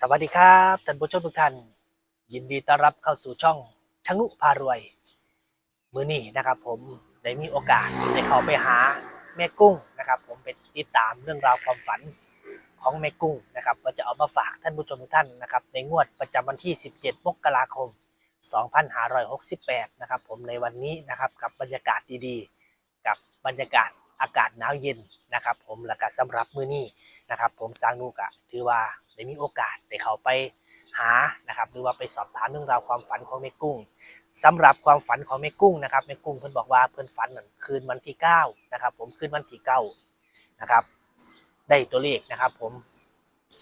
สวัสดีครับท่านผู้ชมทุกท่าน ยินดีต้อนรับเข้าสู่ช่องชังนุพารวย มือนี้นะครับ ผมได้มีโอกาสได้เข้าไปหาแม่กุ้งนะครับ ผมไปติดตามเรื่องราวความฝันของแม่กุ้งนะครับก็จะเอามาฝากท่านผู้ชมทุกท่านนะครับในงวดประจำวันที่ 17 มกราคม 2568 นะครับ ผมในวันนี้นะครับกับบรรยากาศดีๆ กับบรรยากาศอากาศหนาวเย็นนะครับ ผมและก็สำหรับมือนี้นะครับ ผมสร้างนูกะถือว่า ได้มีโอกาสได้เข้าไปหานะครับหรือว่าไปสอบถามเรื่องราวความฝันของแม่กุ้งสำหรับความฝันของแม่กุ้งนะครับแม่กุ้งเพิ่นบอกว่าเพิ่นฝันนั่นคืนวันที่9นะครับผมคืนวันที่9นะครับได้ตัวเลขนะครับ ผม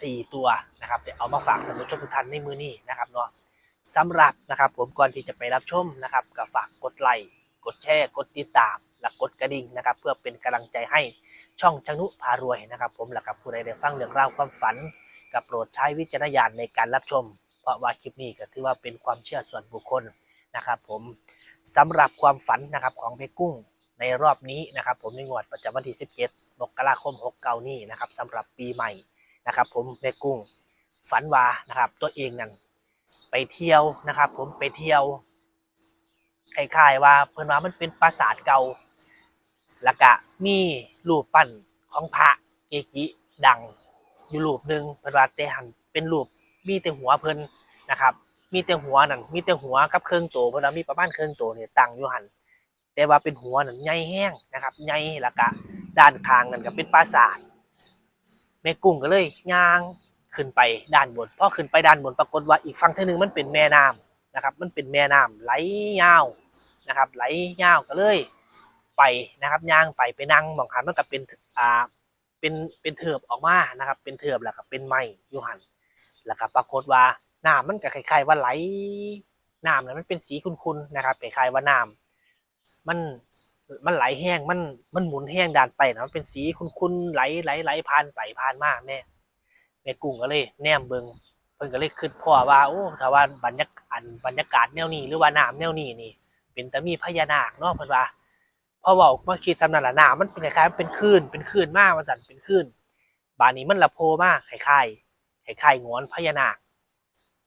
สี่ตัวนะครับเดี๋ยวเอามาฝากท่านผู้ชมทุกท่านในมือนี้นะครับเนาะสำหรับนะครับผมก่อนที่จะไปรับชมนะครับก็ฝากกดไลค์กดแชร์กดติดตามและกดกระดิ่งนะครับ เพื่อเป็นกำลังใจให้ช่องชนุพารวยนะครับ ผมและกับผู้ใดได้ฟังเรื่องราวความฝัน กับโปรดใช้วิจารณญาณในการรับชม เพราะว่าคลิปนี้ก็ถือว่าเป็นความเชื่อส่วนบุคคลนะครับ ผมสำหรับความฝันนะครับของเพกุ้งในรอบนี้นะครับ ผมในงวดประจำวันที่ 17มกราคม69นี้นะครับสำหรับปีใหม่นะครับ ผมแม่กุ้งฝันว่านะครับ ตัวเองนั่นไปเที่ยวนะครับ ผมไปเที่ยวคล้ายๆว่าเพิ่อนว่ามันเป็นปราสาทเก่าแล้วก็มีรูปปั้นของพระเกจิดัง อยู่รูปหนึ่งเพิ่นว่าแต่หันเป็นรูปมีแต่หัวเพิ่นนะครับ มีแต่หัวนั่นมีแต่หัวกับเครื่องโตเพิ่นว่ามีประมาณเครื่องโตเนี่ยตั้งอยู่หันแต่ว่าเป็นหัวนั่นใหญ่แห้งนะครับใหญ่แล้วก็ด้านข้างนั่นก็เป็นปราสาทแม่กุ้งก็เลยย่างขึ้นไปด้านบนพอขึ้นไปด้านบนปรากฏว่าอีกฝั่งเท่านึงมันเป็นแม่น้ำนะครับ มันเป็นแม่น้ำไหลยาวนะครับ ไหลยาวก็เลยไปนะครับย่างไปไปนั่งมองหันมันก็เป็นอ่า เป็นเป็นเถือบออกมานะครับ เป็นเถือบแล้วก็เป็นไม้ยูหันแล้วก็ปรากฏว่าน้ำมันก็คล้ายๆว่าไหลน้ำนั้นมันเป็นสีขุ่นๆนะครับคล้ายๆว่าน้ำมันมันไหลแห้งมันมันหมุนแห้งด่านไปนะมันเป็นสีคุ้นๆไหลไหลไหลผ่านไปผ่านมาแม่แม่กุ้งก็เลยแนมเบิงเพิ่นก็เลยคิดพ่อว่าโอ้ถ้าว่าบรรยากาศบรรยากาศแนวนี้หรือว่าน้ำแนวนี้นี่ เป็นแต่มีพญานาคเนาะเพิ่นว่า พอเว้ามาคิดสำนักละน้ำมันเป็นคล้ายๆเป็นคลื่นเป็นคลื่นมากมันสั่นเป็นคลื่นบานนี้มันละโพมากคล้ายๆคล้ายๆงอนพญานาค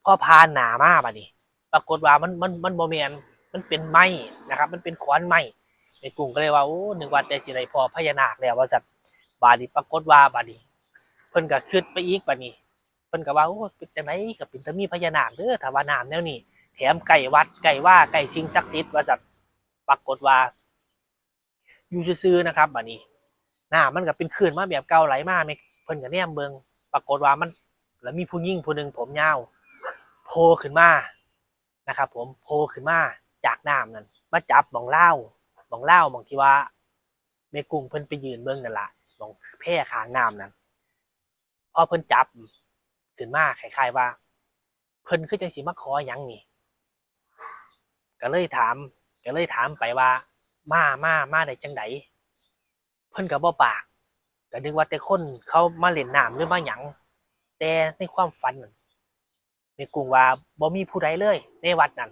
พอพานหนามากบาดนี้ ปรากฏว่ามันมันมันบ่แม่นมันเป็นไม้นะครับ มันเป็นขวานไม้ในกลุ่มก็เลยว่าโอ้หนึกว่าแต่สิไรพอพญานาคแล้วว่าสัตว์บาดนีปรากฏว่าบาดนีเพิ่นก็ขึ้นไปอีกบาดนี้เพิ่นก็ว่าโอ้เป็นจังไดก็เป็นตะมีพญานาคเด้อถาวาน้ำแนวนี้แถมไก่วัดไก่ว่าไก่สิงศักดิ์สิทธิ์ว่าสัตว์ปรากฏว่า อยู่ซื่อๆนะครับบาดนี้น้ำมันก็เป็นคลื่นมาแบบเก่าไหลมาไม่เพิ่นก็แนมเบิงปรากฏว่ามัน แล้วมีผู้หญิงผู้หนึ่งผมยาวโผล่ขึ้นมานะครับ ผมโผล่ขึ้นมาจากน้ำนั่นมาจับมองเล่ามองเล่ามองที่ว่าแม่กุ้งเพิ่นไปยืนเบื้องนั่นละมองแพร่ขางน้ำนั่นพอเพิ่นจับขึ้นมาคล้ายๆว่า เพิ่นคือจังสิมาขอยังนี่ก็เลยถาม ก็เลยถามไปว่า มามามาได้จังไดเพิ่นก็บ่ปากก็นึกว่าแต่คนเขามาเล่นน้ำหรือมาหยังแต่ในความฝันนั่นในกรุงว่าบ่มีผู้ใดเลย ในวัดนั้น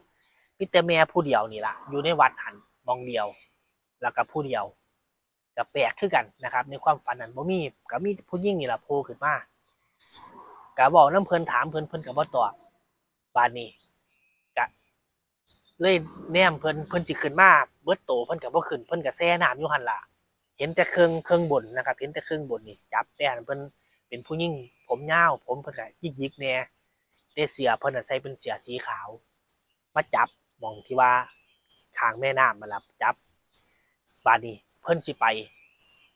มีแต่แม่ผู้เดียวนี่ล่ะ อยู่ในวัดหันมองเดียว แล้วก็ผู้เดียวก็แปลกคือกันนะครับ ในความฝันนั้นบ่มีก็มีผู้หญิงนี่ล่ะโผล่ขึ้นมาก็บอกน้ำเพิ่นถามเพิ่นเพิ่นก็บ่ตอบบานนี้ เลยแนมเพิ่นเพิ่นสิขึ้นมาเบิดโตเพิ่นก็บ่ขึ้นเพิ่นก็แซ่น้ำอยู่หั่นล่ะเห็นแต่เครื่องเครื่องบนนะครับ เห็นแต่เครื่องบนนี่จับแต่เพิ่นเป็นผู้หญิงผมยาวผมเพิ่นก็ยิกๆแน่แต่เสียเพิ่นน่ะใส่เป็นเสียสีขาว มาจับมองที่ว่าข้างแม่น้ำมาลับจับบาดนี้เพิ่นสิไป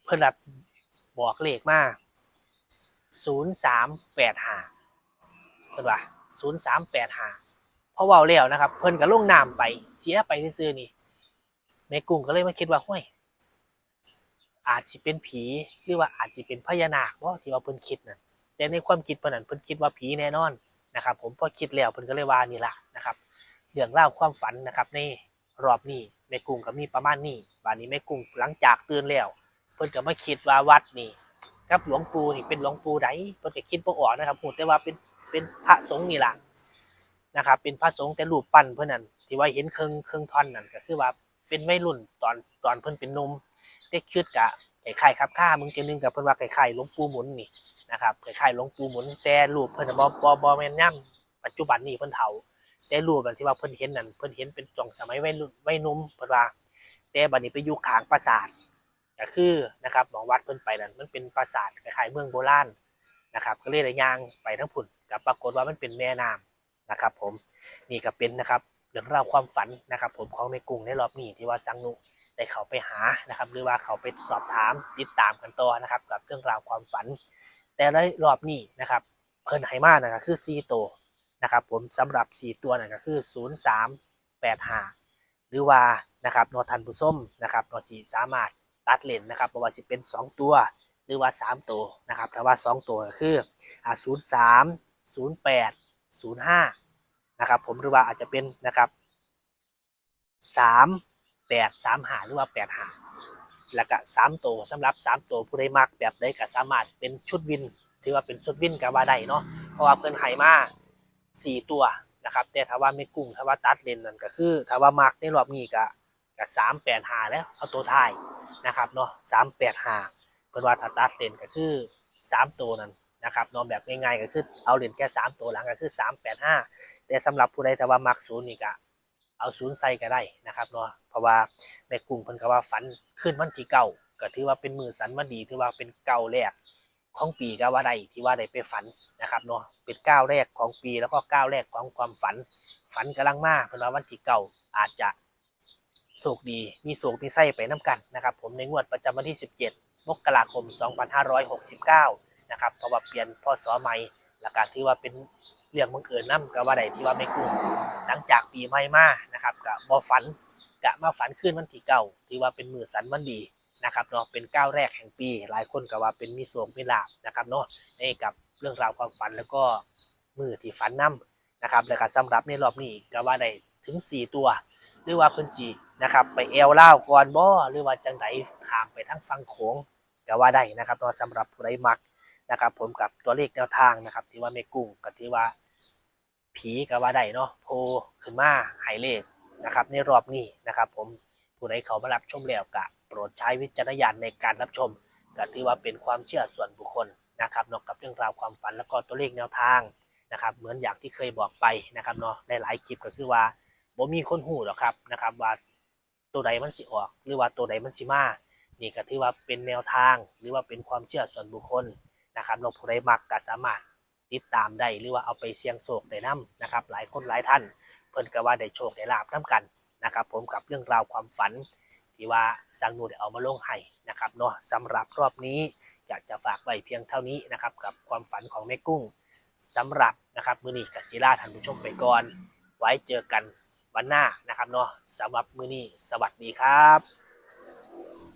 เพิ่นรับบอกเลขมาศูนย์สามแปดห้าเพิ่นว่าศูนย์สามแปดห้า พอเว้าแล้วนะครับ เพิ่นก็ลงน้ำไปเสียไปซื่อๆนี่แม่กุ้งก็เลยมาคิดว่าห้วยอาจสิเป็นผีหรือว่าอาจสิเป็นพญานาคว่าที่ว่าเพิ่นคิดนะแต่ในความคิดเพิ่นนั้นเพิ่นคิดว่าผีแน่นอนนะครับ ผมพอคิดแล้วเพิ่นก็เลยว่านี่ล่ะนะครับเรื่องเล่าความฝันนะครับในรอบนี้แม่กุ้งก็มีประมาณนี้บานนี้แม่กุ้งหลังจากตื่นแล้ว เพิ่นก็มาคิดว่าวัดนี่กับหลวงปู่นี่เป็นหลวงปู่ใดเพิ่นก็คิดบ่ออกนะครับพูแต่ว่าเป็นเป็นพระสงฆ์นี่ล่ะ นะครับเป็นพระสงฆ์แต่รูปปั้นเพิ่นนั่นที่ว่าเห็นเครื่องเครื่องท่อนนั่นก็คือว่าเป็นวัยรุ่นตอนตอนเพิ่นเป็นนุ่มแต่คิดกะไข่ไข่ครับข้ามึงจะนึงกับเพิ่นว่าไข่ไข่หลวงปู่หมุนนี่นะครับไข่ไข่หลวงปู่หมุนแต่รูปเพิ่นน่ะบ่บ่บ่แม่นย่ำปัจจุบันนี้เพิ่นเฒ่าแต่รูปแบบที่ว่าเพิ่นเห็นนั่นเพิ่นเห็นเป็นจ่องสมัยวัยรุ่นวัยนุ่มเพิ่นว่าแต่บัดนี้ไปอยู่ขางปราสาทก็คือนะครับหมองวัดเพิ่นไปนั่นมันเป็นปราสาทคล้ายๆเมืองโบราณนะครับก็เลยได้ย่างไปทั้งพุ่นกับปรากฏว่ามันเป็นแม่น้ำ นะครับ ผมนี่ก็เป็นนะครับเรื่องราวความฝันนะครับ ผมของในกรุงในรอบนี้ที่ว่าสังนุได้เขาไปหานะครับ หรือว่าเขาไปสอบถามติดตามกันต่อนะครับ กับเรื่องราวความฝัน แต่ในรอบนี้นะครับ เพิ่นให้มานะครับคือซีโตวนะครับ ผมสำหรับ 4 ตัวนั่นก็คือ 0 3 8 5 หรือว่านะครับนอทันผู้ส้มนะครับนอสีสามารถตัดเลนนะครับเพระว่าสิเป็น 2 ตัวหรือว่า 3 ตัวนะครับถ้าว่า 2 ตัวก็คืออ่า0 3 0 8 0 5นะครับผมหรือว่าอาจจะเป็นนะครับ3 8 3 5หรือว่า8 5แล้วก็3ตัวสำหรับ3ตัวผู้ใดมักแบบใดก็สามารถเป็นชุดวิน ถือว่าเป็นชุดวินก็ว่าได้เนาะเพราะว่าเพิ่นให้มาสี่ตัวนะครับแต่ถ้าว่าไม่กุ้งถ้าว่าตัดเลนนั่นก็คือถ้าว่ามักในรอบนี้ก็ก็สามแปดหาแล้วเอาตัวท้ายนะครับเนาะสามแปดหาเพิ่นว่าถ้าตัดเลนก็คือสามตัวนั่น นะครับนาะแบบง่ายๆก็คือเอาเลนแค่สามตัวหลังก็คือสามแปดห้าแต่สำหรับผู้ใดถ้าว่ามักศูนย์นี่ก็เอาศูนย์ใส่ก็ได้นะครับเนาะเพราะว่าแม่กุ้งเพิ่นก็ว่าฝันขึ้นวันที่เก้าก็ถือว่าเป็นมือสันมาดีถือว่าเป็นเก้าแรกของปีก็ว่าได้ที่ว่าได้ไปฝันนะครับเนาะเป็นก้าวแรกของปีแล้วก็ก้าวแรกของความฝัน ฝันกำลังมากเพราะว่าวันที่เก่าอาจจะโชคดีมีโชคมีไส้ไปน้กันนะครับ ผมในงวดประจำวันที่ 17 มกราคม 2569 นะครับ เพราะว่าเปลี่ยนพศใหม่และการที่ว่าเป็นเรื่องบังเอิญน้ำก็ว่าได้ที่ว่าไม่กุ้งหลังจากปีใหม่มานะครับกับบอฝันกะมาฝันขึ้นวันที่เก่าที่ว่าเป็นมือสันวันดีนะครับเนาะเป็นก้าวแรกแห่งปี หลายคนก็ว่าเป็นมีโศกมีลาบนะครับเนาะในกับเรื่องราวความฝันแล้วก็มือที่ฝันนํนะครับแล้วก็สำหรับในรอบนี้ก็ว่าได้ถึง 4 ตัว หรือว่าเพิ่นจีนะครับ ไปแอลเล่าก่อนบ่หรือว่าจังไดข้ามไปทั้งฟังโขง ก็ว่าได้นะครับเนาะสำหรับผู้ใดมักนะครับ ผมกับตัวเลขแนวทางนะครับที่ว่าแม่กุ้งกับที่ว่าผีก็ว่าได้เนาะโผลขึ้นมาหายเลขนะครับในรอบนี้นะครับ ผมผู้ใดเขามารับชมแล้วกะโปรดใช้วิจารณญาณในการรับชมก็ถือว่าเป็นความเชื่อส่วนบุคคลนะครับนาะกับเรื่องราวความฝันแล้วก็ตัวเลขแนวทางนะครับ เหมือนอย่างที่เคยบอกไปนะครับเนาะในหลายคลิปก็คือว่าบ่มีคนหูหรอกครับนะครับว่าตัวใดมันสิออก หรือว่าตัวใดมันสิมา นี่ก็ถือว่าเป็นแนวทางหรือว่าเป็นความเชื่อส่วนบุคคลนะครับเราผู้ใดมักก็สามารถติดตามได้หรือว่าเอาไปเสี่ยงโชคได้นํนะครับ หลายคนหลายท่าน เพิ่นก็ว่าได้โชคได้ลาบนํกันนะครับ ผมกับเรื่องราวความฝันที่ว่าสังนูได้เอามาลงให้นะครับเนาะสำหรับรอบนี้อยากจะฝากไว้เพียงเท่านี้นะครับ กับความฝันของแม่กุ้งสำหรับนะครับมือนี้กศิลาท่านผู้ชมไปก่อน ไว้เจอกันวันหน้านะครับเนาะสำหรับมือนี้สวัสดีครับ